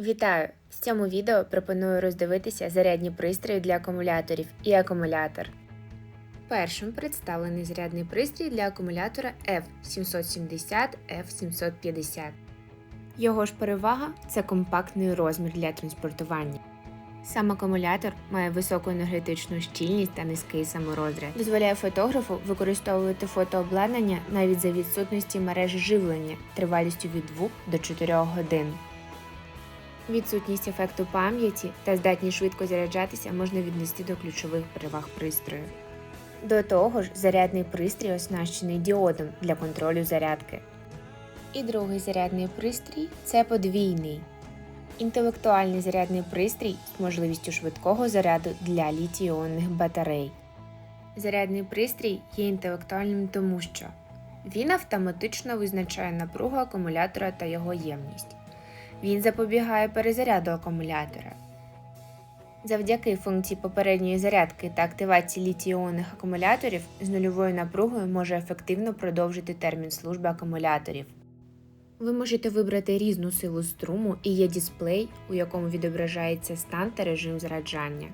Вітаю! В цьому відео пропоную роздивитися зарядні пристрої для акумуляторів і акумулятор. Першим представлений зарядний пристрій для акумулятора F770 F750. Його ж перевага це компактний розмір для транспортування. Сам акумулятор має високу енергетичну щільність та низький саморозряд. Дозволяє фотографу використовувати фотообладнання навіть за відсутності мережі живлення тривалістю від 2 до 4 годин. Відсутність ефекту пам'яті та здатність швидко заряджатися можна віднести до ключових переваг пристрою. До того ж, зарядний пристрій оснащений діодом для контролю зарядки. І другий зарядний пристрій це подвійний. Інтелектуальний зарядний пристрій з можливістю швидкого заряду для літій-іонних батарей. Зарядний пристрій є інтелектуальним тому, що він автоматично визначає напругу акумулятора та його ємність. Він запобігає перезаряду акумулятора. Завдяки функції попередньої зарядки та активації літій-іонних акумуляторів з нульовою напругою може ефективно продовжити термін служби акумуляторів. Ви можете вибрати різну силу струму і є дисплей, у якому відображається стан та режим заряджання.